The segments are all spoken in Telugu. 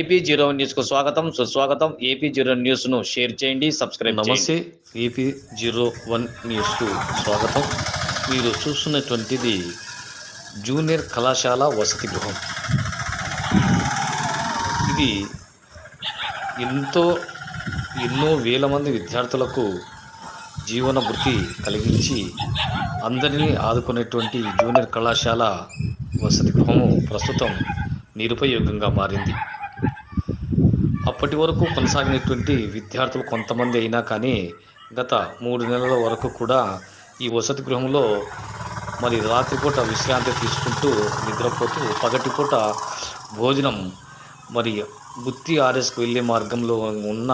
ఏపీ జీరో న్యూస్కు స్వాగతం. సుస్వాగతం. ఏపీ జీరో న్యూస్ను షేర్ చేయండి సబ్స్క్రైబ్ నమస్తే. ఏపీ జీరో వన్ న్యూస్కు స్వాగతం. మీరు చూస్తున్నటువంటిది జూనియర్ కళాశాల వసతి గృహం. ఇది ఎంతో ఎన్నో వేల మంది విద్యార్థులకు జీవన వృత్తి కలిగించి అందరినీ ఆదుకునేటువంటి జూనియర్ కళాశాల వసతి గృహము ప్రస్తుతం నిరుపయోగంగా మారింది. అప్పటి వరకు కొనసాగినటువంటి విద్యార్థులు కొంతమంది అయినా కానీ గత మూడు నెలల వరకు కూడా ఈ వసతి గృహంలో మరి రాత్రిపూట విశ్రాంతి తీసుకుంటూ నిద్రపోతూ పగటిపూట భోజనం మరి గుత్తి ఆర్ఎస్కి వెళ్ళే మార్గంలో ఉన్న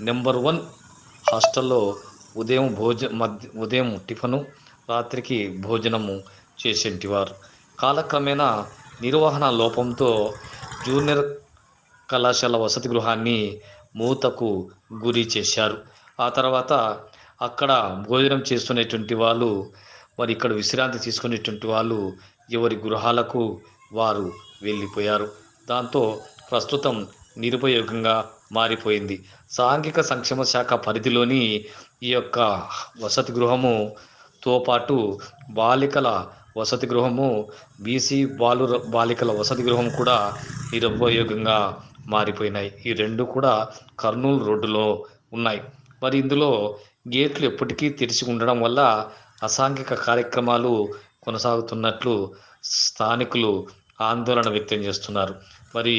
నెంబర్ వన్ హాస్టల్లో ఉదయం భోజ మధ్య ఉదయం టిఫను రాత్రికి భోజనము చేసేటివారు. కాలక్రమేణా నిర్వహణ లోపంతో జూనియర్ కళాశాల వసతి గృహాన్ని మూతకు గురి చేశారు. ఆ తర్వాత అక్కడ భోజనం చేస్తున్నటువంటి వాళ్ళు మరి ఇక్కడ విశ్రాంతి తీసుకునేటువంటి వాళ్ళు ఎవరి గృహాలకు వారు వెళ్ళిపోయారు. దాంతో ప్రస్తుతం నిరుపయోగంగా మారిపోయింది. సాంఘిక సంక్షేమ శాఖ పరిధిలోని ఈ యొక్క వసతి గృహముతో పాటు బాలికల వసతి గృహము బీసీ బాలు బాలికల వసతి గృహం కూడా నిరుపయోగంగా మారిపోయినాయి. ఈ రెండు కూడా కర్నూలు రోడ్డులో ఉన్నాయి. మరి ఇందులో గేట్లు ఎప్పటికీ తెరిచి ఉండడం వల్ల అసాంఘిక కార్యక్రమాలు కొనసాగుతున్నట్లు స్థానికులు ఆందోళన వ్యక్తం చేస్తున్నారు. మరి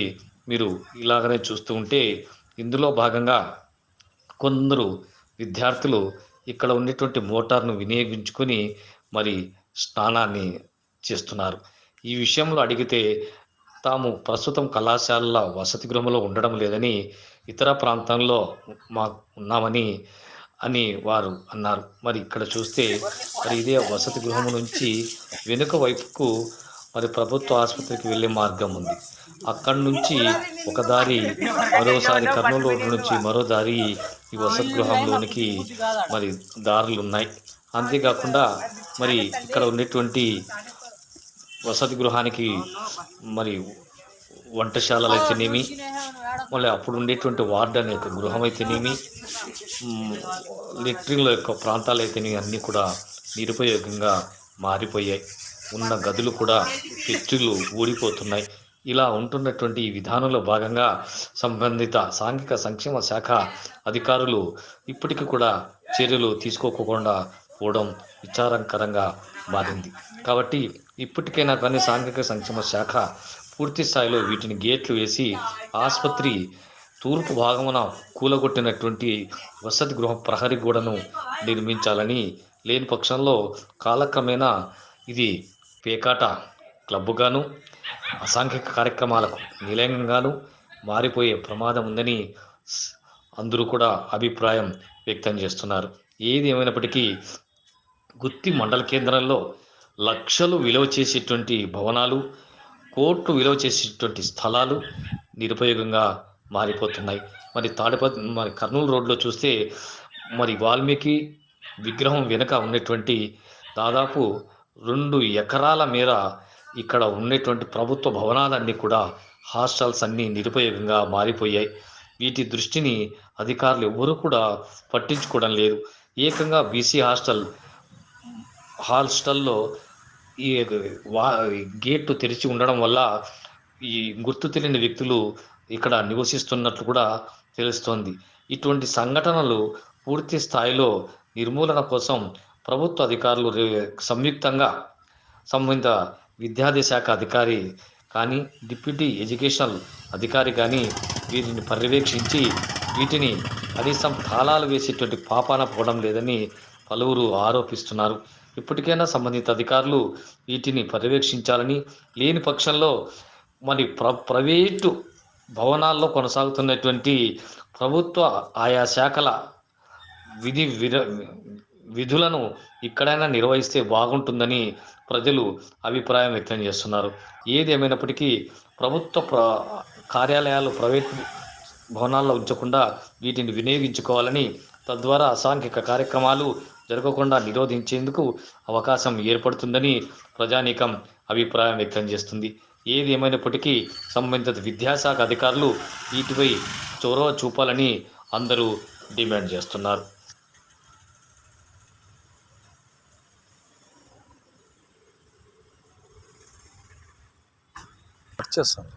మీరు ఇలాగనే చూస్తూ ఉంటే ఇందులో భాగంగా కొందరు విద్యార్థులు ఇక్కడ ఉన్నటువంటి మోటార్ను వినియోగించుకొని మరి స్నానాన్ని చేస్తున్నారు. ఈ విషయంలో అడిగితే తాము ప్రస్తుతం కళాశాలల వసతి గృహంలో ఉండడం లేదని ఇతర ప్రాంతంలో మా ఉన్నామని అని వారు అన్నారు. మరి ఇక్కడ చూస్తే మరి ఇదే వసతి గృహం నుంచి వెనుక వైపుకు మరి ప్రభుత్వ ఆసుపత్రికి వెళ్ళే మార్గం ఉంది. అక్కడి నుంచి ఒక దారి మరోసారి కర్నూలు రోడ్డు నుంచి మరో దారి ఈ వసతి గృహంలోనికి మరి దారులు ఉన్నాయి అంతేకాకుండా మరి ఇక్కడ ఉన్నటువంటి వసతి గృహానికి మరి వంటశాలలు అయితేనేమి మళ్ళీ అప్పుడు ఉండేటువంటి వార్డ్ అనే యొక్క గృహం అయితేనేమి లెట్రిన్ల యొక్క ప్రాంతాలు అయితేనేమి అన్నీ కూడా నిరుపయోగంగా మారిపోయాయి. ఉన్న గదులు కూడా పెచ్చులు ఊడిపోతున్నాయి. ఇలా ఉంటున్నటువంటి ఈ విధానంలో భాగంగా సంబంధిత సాంఘిక సంక్షేమ శాఖ అధికారులు ఇప్పటికీ కూడా చర్యలు తీసుకోకుండా పోవడం విచారకరంగా మారింది. కాబట్టి ఇప్పటికైనా కానీ సాంఘిక సంక్షేమ శాఖ పూర్తి స్థాయిలో వీటిని గేట్లు వేసి ఆసుపత్రి తూర్పు భాగమున కూలగొట్టినటువంటి వసతి గృహ ప్రహరీ గోడను నిర్మించాలని లేని పక్షంలో కాలక్రమేణా ఇది పేకాట క్లబ్గాను అసాంఘిక కార్యక్రమాలకు నిలయంగాను మారిపోయే ప్రమాదం ఉందని అందరూ కూడా అభిప్రాయం వ్యక్తం చేస్తున్నారు. ఏది ఏమైనప్పటికీ గుత్తి మండల కేంద్రంలో లక్షలు విలువ చేసేటువంటి భవనాలు కోట్లు విలువ చేసేటువంటి స్థలాలు నిరుపయోగంగా మారిపోతున్నాయి. మరి తాడిపత్రి మరి కర్నూలు రోడ్లో చూస్తే మరి వాల్మీకి విగ్రహం వెనుక ఉన్నటువంటి దాదాపు రెండు ఎకరాల మేర ఇక్కడ ఉన్నటువంటి ప్రభుత్వ భవనాలన్నీ కూడా హాస్టల్స్ అన్నీ నిరుపయోగంగా మారిపోయాయి. వీటి దృష్టిని అధికారులు ఎవరు కూడా పట్టించుకోవడం లేదు. ఏకంగా బీసీ హాస్టల్ హాస్టల్లో ఈ వా గేటు తెరిచి ఉండడం వల్ల ఈ గుర్తు తెలియని వ్యక్తులు ఇక్కడ నివసిస్తున్నట్లు కూడా తెలుస్తోంది. ఇటువంటి సంఘటనలు పూర్తి స్థాయిలో నిర్మూలన కోసం ప్రభుత్వ అధికారులు సంయుక్తంగా సంబంధిత విద్యార్థి శాఖ అధికారి కానీ డిప్యూటీ ఎడ్యుకేషనల్ అధికారి కానీ వీటిని పర్యవేక్షించి వీటిని కనీసం తాళాలు వేసేటువంటి పాపాన పోవడం లేదని పలువురు ఆరోపిస్తున్నారు. ఇప్పటికైనా సంబంధిత అధికారులు వీటిని పర్యవేక్షించాలని లేని పక్షంలో మరి ప్ర ప్రైవేటు భవనాల్లో కొనసాగుతున్నటువంటి ప్రభుత్వ ఆయా శాఖల విధి విర విధులను ఇక్కడైనా నిర్వహిస్తే బాగుంటుందని ప్రజలు అభిప్రాయం వ్యక్తం చేస్తున్నారు. ఏది ఏమైనప్పటికీ ప్రభుత్వ ప్ర కార్యాలయాలు ప్రైవేట్ భవనాల్లో ఉంచకుండా వీటిని వినియోగించుకోవాలని తద్వారా అసాంఘిక కార్యక్రమాలు జరగకుండా నిరోధించేందుకు అవకాశం ఏర్పడుతుందని ప్రజానీకం అభిప్రాయం వ్యక్తం చేస్తుంది. ఏది ఏమైనప్పటికీ సంబంధిత విద్యాశాఖ అధికారులు వీటిపై చొరవ చూపాలని అందరూ డిమాండ్ చేస్తున్నారు. వచ్చేస్తాను.